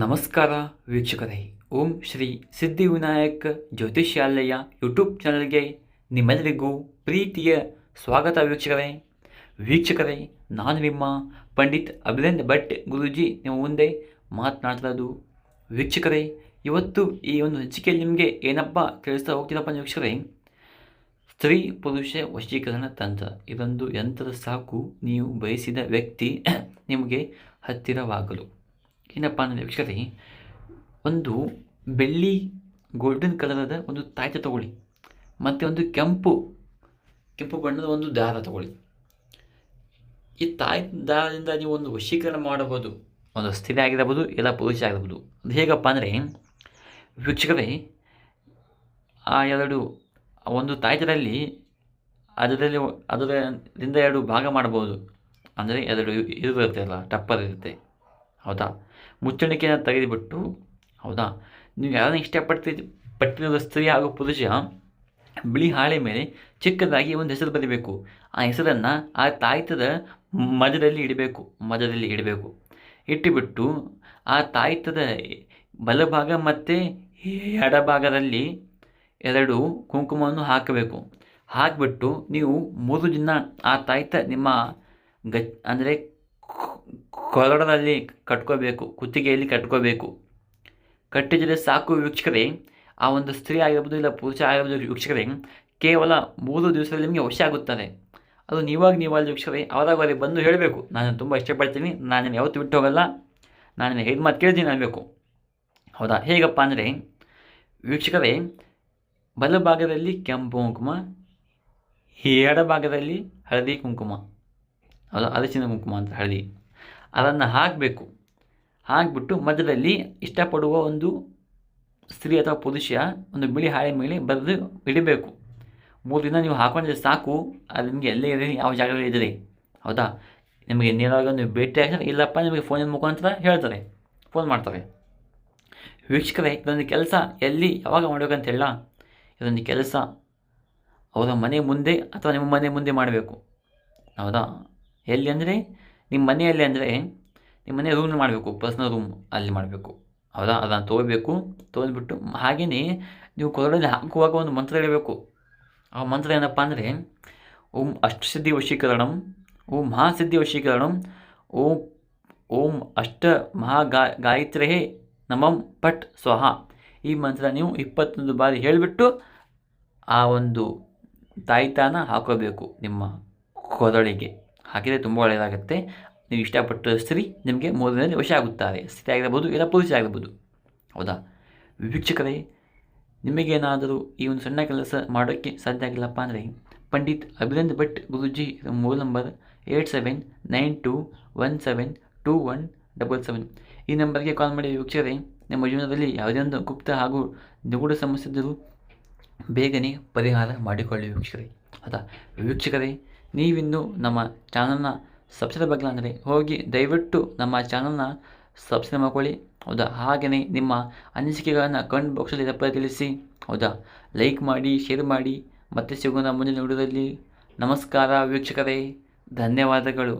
ನಮಸ್ಕಾರ ವೀಕ್ಷಕರೇ. ಓಂ ಶ್ರೀ ಸಿದ್ಧಿವಿನಾಯಕ್ ಜ್ಯೋತಿಷ್ಯಾಲಯ ಯೂಟ್ಯೂಬ್ ಚಾನಲ್ಗೆ ನಿಮ್ಮೆಲ್ಲರಿಗೂ ಪ್ರೀತಿಯ ಸ್ವಾಗತ ವೀಕ್ಷಕರೇ. ವೀಕ್ಷಕರೇ, ನಾನು ನಿಮ್ಮ ಪಂಡಿತ್ ಅಭಿನಂದ್ ಭಟ್ ಗುರುಜಿ. ನಿಮ್ಮ ಮುಂದೆ ಮಾತನಾಡ್ತಿರೋದು ವೀಕ್ಷಕರೇ, ಇವತ್ತು ಈ ಒಂದು ಹಂಚಿಕೆಯಲ್ಲಿ ನಿಮಗೆ ಏನಪ್ಪ ತಿಳಿಸ್ತಾ ಹೋಗ್ತೀನಪ್ಪ ವೀಕ್ಷಕರೇ, ಸ್ತ್ರೀ ಪುರುಷ ವಶೀಕರಣ ತಂತ್ರ. ಇದೊಂದು ಯಂತ್ರ ಸಾಕು. ನೀವು ಬಯಸಿದ ವ್ಯಕ್ತಿ ನಿಮಗೆ ಹತ್ತಿರವಾಗಲು. ಏನಪ್ಪ ಅಂದರೆ ವೀಕ್ಷಕರೇ, ಒಂದು ಬೆಳ್ಳಿ ಗೋಲ್ಡನ್ ಕಲರದ ಒಂದು ತಾಯ್ತ ತಗೊಳ್ಳಿ. ಮತ್ತು ಒಂದು ಕೆಂಪು ಕೆಂಪು ಬಣ್ಣದ ಒಂದು ದಾರ ತಗೊಳ್ಳಿ. ಈ ತಾಯಿ ದಾರದಿಂದ ನೀವು ಒಂದು ವಶೀಕರಣ ಮಾಡಬಹುದು, ಒಂದು ಸ್ಥಿರ ಆಗಿರಬಹುದು, ಇಲ್ಲ ಪುರುಷ ಆಗಿರಬಹುದು. ಅದು ಹೇಗಪ್ಪ ಅಂದರೆ, ವೀಕ್ಷಕರೇ, ಆ ಎರಡು ಒಂದು ತಾಯ್ತದಲ್ಲಿ ಅದರಲ್ಲಿ ಅದರಿಂದ ಎರಡು ಭಾಗ ಮಾಡ್ಬೋದು ಅಂದರೆ ಎರಡು ಇದು ಇರುತ್ತೆ ಅಲ್ಲ ಟಪ್ಪರ್ ಇರುತ್ತೆ. ಹೌದಾ? ಮುಚ್ಚಣಿಕೆಯನ್ನು ತೆಗೆದುಬಿಟ್ಟು, ಹೌದಾ? ನೀವು ಯಾರನ್ನ ಇಷ್ಟಪಡ್ತಿ ಪಟ್ಟಿರೋ ಸ್ತ್ರೀ ಹಾಗೂ ಪುರುಷ, ಬಿಳಿ ಹಾಳೆ ಮೇಲೆ ಚಿಕ್ಕದಾಗಿ ಒಂದು ಹೆಸರು ಬರೀಬೇಕು. ಆ ಹೆಸರನ್ನು ಆ ತಾಯ್ತದ ಮಜದಲ್ಲಿ ಇಡಬೇಕು ಮಜದಲ್ಲಿ ಇಡಬೇಕು. ಇಟ್ಟುಬಿಟ್ಟು ಆ ತಾಯ್ತದ ಬಲಭಾಗ ಮತ್ತು ಎಡಭಾಗದಲ್ಲಿ ಎರಡು ಕುಂಕುಮವನ್ನು ಹಾಕಬೇಕು. ಹಾಕಿಬಿಟ್ಟು ನೀವು ಮೂರು ದಿನ ಆ ತಾಯ್ತ ನಿಮ್ಮ ಗ ಅಂದರೆ ಕೊರಡದಲ್ಲಿ ಕಟ್ಕೋಬೇಕು, ಕುತ್ತಿಗೆಯಲ್ಲಿ ಕಟ್ಕೋಬೇಕು. ಕಟ್ಟಿದರೆ ಸಾಕು ವೀಕ್ಷಕರೇ, ಆ ಒಂದು ಸ್ತ್ರೀ ಆಗಿರ್ಬೋದು ಇಲ್ಲ ಪುರುಷ ಆಗಿರ್ಬೋದು ವೀಕ್ಷಕರೇ, ಕೇವಲ ಮೂರು ದಿವಸದಲ್ಲಿ ನಿಮಗೆ ವಶ ಆಗುತ್ತದೆ. ಅದು ನೀವಾಗ ನೀವಲ್ಲಿ ವೀಕ್ಷಕರೇ, ಅವರಾಗ ಅವರಿಗೆ ಬಂದು ಹೇಳಬೇಕು. ನಾನು ತುಂಬ ಇಷ್ಟಪಡ್ತೀನಿ ನಾನು ಯಾವತ್ತೂ ಬಿಟ್ಟು ಹೋಗಲ್ಲ. ನಾನು ಹೇಗೆ ಮಾತು ಕೇಳ್ತೀನಿ ಅನ್ನಬೇಕು ಹೌದಾ? ಹೇಗಪ್ಪ ಅಂದರೆ, ವೀಕ್ಷಕರೇ ಬಲಭಾಗದಲ್ಲಿ ಕೆಂಪು ಕುಂಕುಮ ಎಡಭಾಗದಲ್ಲಿ ಹಳದಿ ಕುಂಕುಮ. ಹೌದಾ? ಅರಸಿನ ಕುಂಕುಮ ಅಂತ, ಹಳದಿ. ಅದನ್ನು ಹಾಕಬೇಕು. ಹಾಕಿಬಿಟ್ಟು ಮಧ್ಯದಲ್ಲಿ ಇಷ್ಟಪಡುವ ಒಂದು ಸ್ತ್ರೀ ಅಥವಾ ಪುರುಷ ಒಂದು ಬಿಳಿ ಹಾಳೆ ಮೇಲೆ ಬರೆದು ಇಡಬೇಕು. ಮೂರು ದಿನ ನೀವು ಹಾಕೊಂಡ್ರೆ ಸಾಕು. ಅದು ನಿಮಗೆ ಎಲ್ಲೇ ಇರಲಿ ಯಾವ ಜಾಗದಲ್ಲಿ ಇದ್ದರೆ ಹೌದಾ? ನಿಮಗೆ ನೇರವಾಗಿ ನೀವು ಭೇಟಿ ಆಗ್ತಾರೆ. ಇಲ್ಲಪ್ಪ, ನಿಮಗೆ ಫೋನಿನ ಮುಖಾಂತರ ಹೇಳ್ತಾರೆ. ಫೋನ್ ಮಾಡ್ತಾರೆ. ವೀಕ್ಷಕರೇ, ಇದೊಂದು ಕೆಲಸ. ಎಲ್ಲಿ ಯಾವಾಗ ಮಾಡಬೇಕಂತ ಹೇಳ. ಇದೊಂದು ಕೆಲಸ. ಅವರ ಮನೆ ಮುಂದೆ ಅಥವಾ ನಿಮ್ಮ ಮನೆ ಮುಂದೆ ಮಾಡಬೇಕು. ಹೌದಾ? ಎಲ್ಲಿ ಅಂದರೆ ನಿಮ್ಮ ಮನೆಯಲ್ಲಿ ಅಂದರೆ ನಿಮ್ಮ ಮನೆ ರೂಮ್ ಮಾಡಬೇಕು ಪರ್ಸ್ನಲ್ ರೂಮ್ ಅಲ್ಲಿ ಮಾಡಬೇಕು. ಹೌದಾ? ಅದನ್ನು ತೊಗೋಬೇಕು ತೊಗೊಂಡ್ಬಿಟ್ಟು ಹಾಗೆಯೇ ನೀವು ಕೊರಳಲ್ಲಿ ಹಾಕುವಾಗ ಒಂದು ಮಂತ್ರ ಹೇಳಬೇಕು. ಆ ಮಂತ್ರ ಏನಪ್ಪ ಅಂದರೆ, ಓಂ ಅಷ್ಟಸಿದ್ಧಿ ವಶೀಕರಣಂ, ಓಂ ಮಹಾಸಿದ್ಧಿ ವಶೀಕರಣಂ, ಓಂ ಓಂ ಅಷ್ಟ ಮಹಾ ಗಾ ನಮಂ ಪಟ್ ಸ್ವಹ. ಈ ಮಂತ್ರ ನೀವು ಇಪ್ಪತ್ತೊಂದು ಬಾರಿ ಹೇಳಿಬಿಟ್ಟು ಆ ಒಂದು ತಾಯ್ತಾನ ಹಾಕೋಬೇಕು ನಿಮ್ಮ ಕೊರಳಿಗೆ. ಹಾಕಿದರೆ ತುಂಬ ಒಳ್ಳೆಯದಾಗುತ್ತೆ. ನೀವು ಇಷ್ಟಪಟ್ಟ ಸ್ತ್ರೀ ನಿಮಗೆ ಮೂರನೇ ವಶ ಆಗುತ್ತಾರೆ. ಸ್ತ್ರೀ ಆಗಿರ್ಬೋದು, ಇಲ್ಲ ಪುರುಷ ಆಗಿರ್ಬೋದು. ಹೌದಾ? ವೀಕ್ಷಕರೇ, ನಿಮಗೇನಾದರೂ ಈ ಒಂದು ಸಣ್ಣ ಕೆಲಸ ಮಾಡೋಕ್ಕೆ ಸಾಧ್ಯ ಆಗಿಲ್ಲಪ್ಪ ಅಂದರೆ, Pandit Abhinand Bhat Guruji mobile number eight seven nine two one seven two one double seven. ಈ ನಂಬರ್ಗೆ ಕಾಲ್ ಮಾಡಿ ವೀಕ್ಷಕರೇ, ನಿಮ್ಮ ಜೀವನದಲ್ಲಿ ಯಾವುದೇ ಒಂದು ಗುಪ್ತ ಹಾಗೂ ನಿಗೂಢ ಸಮಸ್ಯೆ ಇದ್ದರೂ ಬೇಗನೆ ಪರಿಹಾರ ಮಾಡಿಕೊಳ್ಳಿ ವೀಕ್ಷಕರೇ. ಹೌದಾ? ವೀಕ್ಷಕರೇ ನೀವಿನ್ನೂ ನಮ್ಮ ಚಾನಲ್ನ ಸಬ್ಸ್ಕ್ರೈಬ್ ಆಗಿಲ್ಲ ಅಂದರೆ ಹೋಗಿ ದಯವಿಟ್ಟು ನಮ್ಮ ಚಾನಲ್ನ ಸಬ್ಸ್ಕ್ರೈಬ್ ಮಾಡ್ಕೊಳ್ಳಿ. ಹೌದಾ? ಹಾಗೆಯೇ ನಿಮ್ಮ ಅನಿಸಿಕೆಗಳನ್ನು ಕಮೆಂಟ್ ಬಾಕ್ಸಲ್ಲಿ ತಪ್ಪ ತಿಳಿಸಿ. ಹೌದಾ? ಲೈಕ್ ಮಾಡಿ ಶೇರ್ ಮಾಡಿ. ಮತ್ತೆ ಸಿಗೋಣ ಮುಂದಿನ ವಿಡಿಯೋದಲ್ಲಿ. ನಮಸ್ಕಾರ ವೀಕ್ಷಕರೇ. ಧನ್ಯವಾದಗಳು.